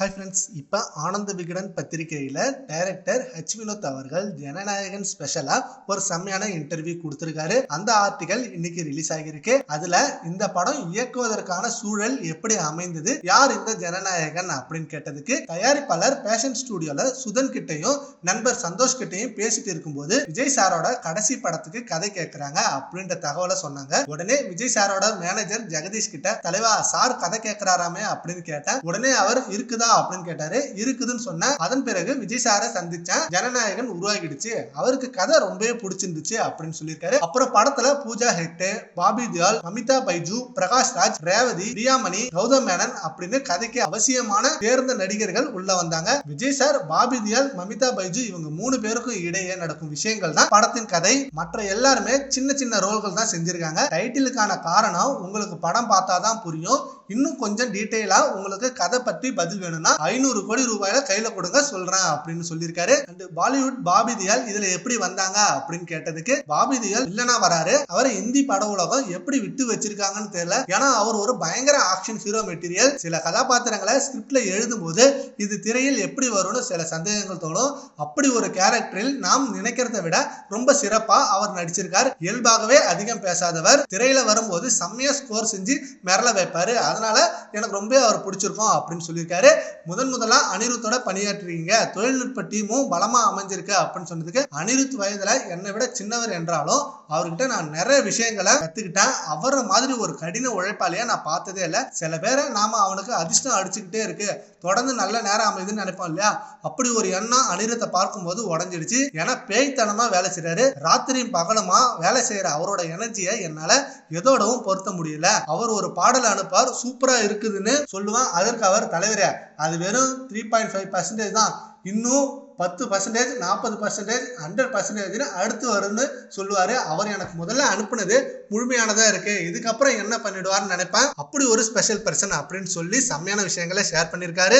Hi friends இப்போ ஆனந்த விகடன் பத்திரிகையில் director H Vinod அவர்கள் ஜனநாயகன் ஸ்பெஷலாக ஒரு செம்மையான இன்டர்வியூ கொடுத்துருக்காரு. அந்த ஆர்டிகல் இன்னைக்கு ரிலீஸ் ஆகியிருக்கு. அதில் இந்த படம் இயக்குவதற்கான சூழல் எப்படி அமைந்தது யார் இந்த ஜனநாயகன் அப்படின்னு கேட்டதுக்கு தயாரிப்பாளர் பேஷன் ஸ்டுடியோவில் சுதன் கிட்டையும் நண்பர் சந்தோஷ் கிட்டையும் பேசிட்டு இருக்கும்போது விஜய் சாரோட கடைசி படத்துக்கு கதை கேட்குறாங்க அப்படின்ற தகவலை சொன்னாங்க. உடனே விஜய் சாரோட மேனேஜர் ஜெகதீஷ் கிட்ட தலைவா சார் கதை கேட்கிறாராமே அப்படின்னு கேட்டேன். உடனே அவர் இருக்குதா அப்படின்னு கேட்டாரு. இருக்குதுன்னு சொன்ன அதன் பிறகு விஜய் சாரை சந்திச்சேன். ஜனநாயகன் உருவாகிடுச்சு. அவருக்கு கதை ரொம்பவே பிடிச்சிருந்துச்சு அப்படின்னு சொல்லியிருக்காரு. அப்புறம் படத்துல பூஜா ஹெக்டே பாபி தியால் அமிதா பைஜு பிரகாஷ் ராஜ் ரேவதி ரியாமணி கௌதம் மேனன் அப்படின்னு கதைக்கு அவசியமான தேர்ந்த நடிகர்கள் உள்ள வந்தாங்க. விஜய் சார் பாபி தியால் மமிதா பைஜு இவங்க மூணு பேருக்கும் இடையே நடக்கும் விஷயங்கள் தான் படத்தின் கதை. மற்ற எல்லாருமே சின்ன சின்ன ரோல்கள் தான் செஞ்சிருக்காங்க. டைட்டிலுக்கான காரணம் உங்களுக்கு படம் பார்த்தா தான் புரியும். இன்னும் கொஞ்சம் டீட்டெயிலா உங்களுக்கு கதை பற்றி பதில் வேணும். வேணும்னா ஐநூறு கோடி ரூபாயில கையில கொடுங்க சொல்றேன் அப்படின்னு சொல்லியிருக்காரு. அண்ட் பாலிவுட் பாபி தியால் இதுல எப்படி வந்தாங்க அப்படின்னு கேட்டதுக்கு பாபி தியால் இல்லனா வராரு. அவரை இந்தி பட உலகம் எப்படி விட்டு வச்சிருக்காங்கன்னு தெரியல. ஏன்னா அவர் ஒரு பயங்கர ஆக்ஷன் ஹீரோ மெட்டீரியல் சில கதாபாத்திரங்களை ஸ்கிரிப்ட்ல எழுதும் போது இது திரையில் எப்படி வரும்னு சில சந்தேகங்கள் தோணும். அப்படி ஒரு கேரக்டரில் நாம் நினைக்கிறத விட ரொம்ப சிறப்பா அவர் நடிச்சிருக்கார். இயல்பாகவே அதிகம் பேசாதவர். திரையில வரும்போது செம்மையா ஸ்கோர் செஞ்சு மிரள வைப்பாரு. அதனால எனக்கு ரொம்ப அவர் பிடிச்சிருக்கும் அப்படின்னு சொல்லியிருக்காரு. முதன் முதலா அனிருத்தோட பணியாற்றுறீங்க. தொழில்நுட்ப டீமும் பலமா அமைஞ்சிருக்கு அப்படின்னு சொன்னதுக்கு அனிருத் வயதுல என்னை விட சின்னவர் என்றாலும் அவர்கிட்ட நான் நிறைய விஷயங்களை கத்துக்கிட்டேன். அவரை மாதிரி ஒரு கடின உழைப்பாளியா நான் பார்த்ததே இல்லை. சில பேரை நாம அவனுக்கு அதிர்ஷ்டம் அடிச்சுக்கிட்டே இருக்கு. தொடர்ந்து நல்ல நேரம் அமைதுன்னு நினைப்போம் இல்லையா? அப்படி ஒரு எண்ணம் அனிருத்தை பார்க்கும்போது உடஞ்சிடுச்சு. ஏன்னா பேய்த்தனமா வேலை செய்யறாரு ராத்திரியும் பகலுமா வேலை செய்யற அவரோட எனர்ஜியை என்னால எதோடவும் பொருத்த முடியல. அவர் ஒரு பாடல் அனுப்பார். சூப்பரா இருக்குதுன்னு சொல்லுவான். அதற்கு அவர் தலைவரே. அது வெறும் த்ரீ பாயிண்ட் ஃபைவ் பர்சன்டேஜ் தான். இன்னும் பத்து பர்சன்டேஜ் நாற்பது பர்சன்டேஜ் ஹண்ட்ரட் பர்சன்டேஜ்னு அடுத்து வரும்னு சொல்லுவார். அவர் எனக்கு முதல்ல அனுப்புனது முழுமையானதாக இருக்கு. இதுக்கப்புறம் என்ன பண்ணிடுவார்னு நினைப்பேன். அப்படி ஒரு ஸ்பெஷல் பர்சன் அப்படின்னு சொல்லி செம்மையான விஷயங்களை ஷேர் பண்ணியிருக்காரு.